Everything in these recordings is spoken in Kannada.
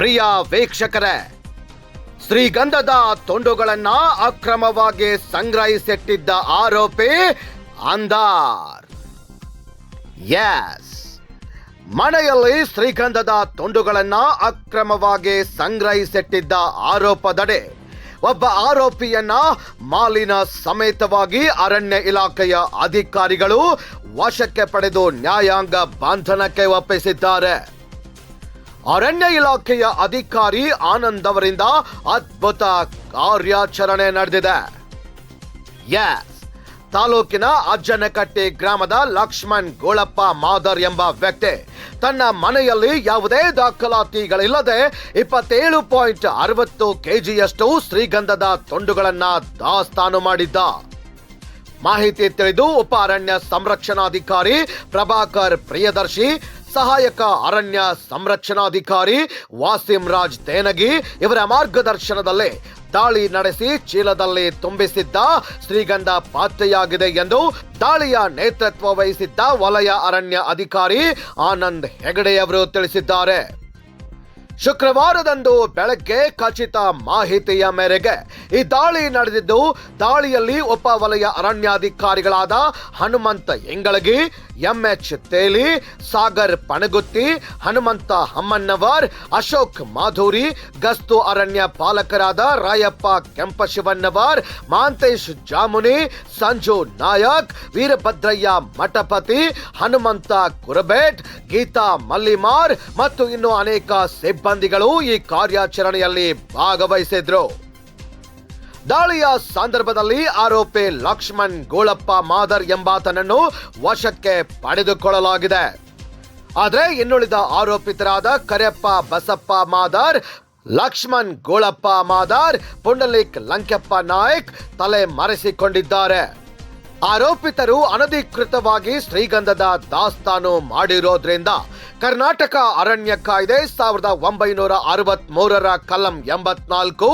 ಪ್ರಿಯ ವೀಕ್ಷಕರೇ, ಶ್ರೀಗಂಧದ ತುಂಡುಗಳನ್ನ ಅಕ್ರಮವಾಗಿ ಸಂಗ್ರಹಿಸಿಟ್ಟಿದ್ದ ಆರೋಪಿ ಅಂದಾರ್. ಎಸ್ ಮನೆಯಲ್ಲಿ ಶ್ರೀಗಂಧದ ತುಂಡುಗಳನ್ನ ಅಕ್ರಮವಾಗಿ ಸಂಗ್ರಹಿಸಿಟ್ಟಿದ್ದ ಆರೋಪದಡೆ ಒಬ್ಬ ಆರೋಪಿಯನ್ನ ಮಾಲಿನ ಸಮೇತವಾಗಿ ಅರಣ್ಯ ಇಲಾಖೆಯ ಅಧಿಕಾರಿಗಳು ವಶಕ್ಕೆ ಪಡೆದು ನ್ಯಾಯಾಂಗ ಬಂಧನಕ್ಕೆ ಒಪ್ಪಿಸಿದ್ದಾರೆ. ಅರಣ್ಯ ಇಲಾಖೆಯ ಅಧಿಕಾರಿ ಆನಂದ್ ಅವರಿಂದ ಅದ್ಭುತ ಕಾರ್ಯಾಚರಣೆ ನಡೆದಿದೆ. ತಾಲೂಕಿನ ಅಜ್ಜನಕಟ್ಟೆ ಗ್ರಾಮದ ಲಕ್ಷ್ಮಣ್ ಗೋಳಪ್ಪ ಮಾದರ್ ಎಂಬ ವ್ಯಕ್ತಿ ತನ್ನ ಮನೆಯಲ್ಲಿ ಯಾವುದೇ ದಾಖಲಾತಿಗಳಿಲ್ಲದೆ ಇಪ್ಪತ್ತೇಳು ಪಾಯಿಂಟ್ ಅರವತ್ತು ಕೆಜಿಯಷ್ಟು ಶ್ರೀಗಂಧದ ತೊಂಡುಗಳನ್ನ ದಾಸ್ತಾನು ಮಾಡಿದ್ದ. ಮಾಹಿತಿ ತಿಳಿದು ಉಪ ಅರಣ್ಯ ಸಂರಕ್ಷಣಾಧಿಕಾರಿ ಪ್ರಭಾಕರ್ ಪ್ರಿಯದರ್ಶಿ ಸಹಾಯಕ ಅರಣ್ಯ ಸಂರಕ್ಷಣಾಧಿಕಾರಿ ವಾಸಿಂ ರಾಜ್ ತೇನಗಿ ಇವರ ಮಾರ್ಗದರ್ಶನದಲ್ಲಿ ದಾಳಿ ನಡೆಸಿ ಚೀಲದಲ್ಲಿ ತುಂಬಿಸಿದ್ದ ಶ್ರೀಗಂಧ ಪಾತ್ರೆಯಾಗಿದೆ ಎಂದು ದಾಳಿಯ ನೇತೃತ್ವ ವಹಿಸಿದ್ದ ವಲಯ ಅರಣ್ಯ ಅಧಿಕಾರಿ ಆನಂದ್ ಹೆಗಡೆಯವರು ತಿಳಿಸಿದ್ದಾರೆ. ಶುಕ್ರವಾರದಂದು ಬೆಳಗ್ಗೆ ಖಚಿತ ಮಾಹಿತಿಯ ಮೇರೆಗೆ ಈ ದಾಳಿ ನಡೆದಿದ್ದು, ದಾಳಿಯಲ್ಲಿ ಉಪ ವಲಯ ಅರಣ್ಯಾಧಿಕಾರಿಗಳಾದ ಹನುಮಂತ ಎಂಗಳಗಿ, ಎಂಎಚ್ ತೇಲಿ, ಸಾಗರ್ ಪಣಗುತ್ತಿ, ಹನುಮಂತ ಹಮ್ಮನ್ನವರ್ ಅಶೋಕ್ ಮಾಧುರಿ, ಗಸ್ತು ಅರಣ್ಯ ಪಾಲಕರಾದ ರಾಯಪ್ಪ ಕೆಂಪಶಿವನ್ನವರ್ ಮಾಂತೇಶ್ ಜಾಮುನಿ, ಸಂಜು ನಾಯಕ್, ವೀರಭದ್ರಯ್ಯ ಮಠಪತಿ, ಹನುಮಂತ ಕುರಬೇಟ್, ಗೀತಾ ಮಲ್ಲಿಮಾರ್ ಮತ್ತು ಇನ್ನು ಅನೇಕ ಸಿಬ್ಬಂದಿಗಳು ಈ ಕಾರ್ಯಾಚರಣೆಯಲ್ಲಿ ಭಾಗವಹಿಸಿದ್ರು. ದಾಳಿಯ ಸಂದರ್ಭದಲ್ಲಿ ಆರೋಪಿ ಲಕ್ಷ್ಮಣ್ ಗೋಳಪ್ಪ ಮಾದರ್ ಎಂಬಾತನನ್ನು ವಶಕ್ಕೆ ಪಡೆದುಕೊಳ್ಳಲಾಗಿದೆ. ಆದರೆ ಇನ್ನುಳಿದ ಆರೋಪಿತರಾದ ಕರೆಪ್ಪ ಬಸಪ್ಪ ಮಾದರ್, ಲಕ್ಷ್ಮಣ್ ಗೋಳಪ್ಪ ಮಾದಾರ್, ಪುಂಡಲಿಕ್ ಲಂಕೆಪ್ಪ ನಾಯಕ್ ತಲೆ ಮರೆಸಿಕೊಂಡಿದ್ದಾರೆ. ಆರೋಪಿತರು ಅನಧಿಕೃತವಾಗಿ ಶ್ರೀಗಂಧದ ದಾಸ್ತಾನು ಮಾಡಿರೋದ್ರಿಂದ ಕರ್ನಾಟಕ ಅರಣ್ಯ ಕಾಯ್ದೆ ಸಾವಿರದ ಒಂಬೈನೂರ ಅರವತ್ ಮೂರರ ಕಲಂ ಎಂಬತ್ನಾಲ್ಕು,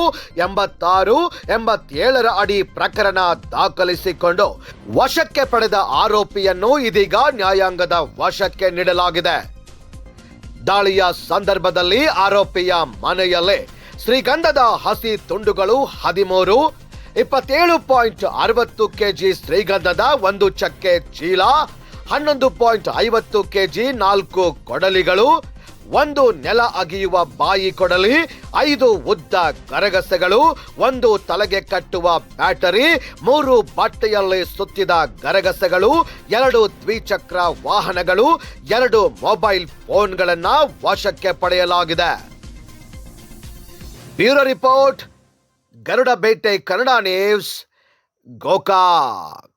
ಎಂಬತ್ತಾರು, ಎಂಬತ್ತೇಳರ ಅಡಿ ಪ್ರಕರಣ ದಾಖಲಿಸಿಕೊಂಡು ವಶಕ್ಕೆ ಪಡೆದ ಆರೋಪಿಯನ್ನು ಇದೀಗ ನ್ಯಾಯಾಂಗದ ವಶಕ್ಕೆ ನೀಡಲಾಗಿದೆ. ದಾಳಿಯ ಸಂದರ್ಭದಲ್ಲಿ ಆರೋಪಿಯ ಮನೆಯಲ್ಲೇ ಶ್ರೀಗಂಧದ ಹಸಿ ತುಂಡುಗಳು ಹದಿಮೂರು, ಇಪ್ಪತ್ತೇಳು ಪಾಯಿಂಟ್ ಅರವತ್ತು ಕೆಜಿ ಶ್ರೀಗಂಧದ ಒಂದು ಚಕ್ಕೆ ಚೀಲ ಹನ್ನೊಂದು ಪಾಯಿಂಟ್ ಐವತ್ತು ಕೆಜಿ ನಾಲ್ಕು ಕೊಡಲಿಗಳು, ಒಂದು ನೆಲ ಅಗಿಯುವ ಬಾಯಿ ಕೊಡಲಿ, ಐದು ಉದ್ದ ಗರಗಸೆಗಳು, ಒಂದು ತಲೆಗೆ ಕಟ್ಟುವ ಬ್ಯಾಟರಿ, ಮೂರು ಬಟ್ಟೆಯಲ್ಲಿ ಸುತ್ತಿದ ಗರಗಸೆಗಳು, ಎರಡು ದ್ವಿಚಕ್ರ ವಾಹನಗಳು, ಎರಡು ಮೊಬೈಲ್ ಫೋನ್ಗಳನ್ನ ವಶಕ್ಕೆ ಪಡೆಯಲಾಗಿದೆ. ಬ್ಯೂರೋ ರಿಪೋರ್ಟ್, ಗರುಡ ಬೇಟೆ, ಕನ್ನಡ ನ್ಯೂಸ್, ಗೋಕಾಕ್.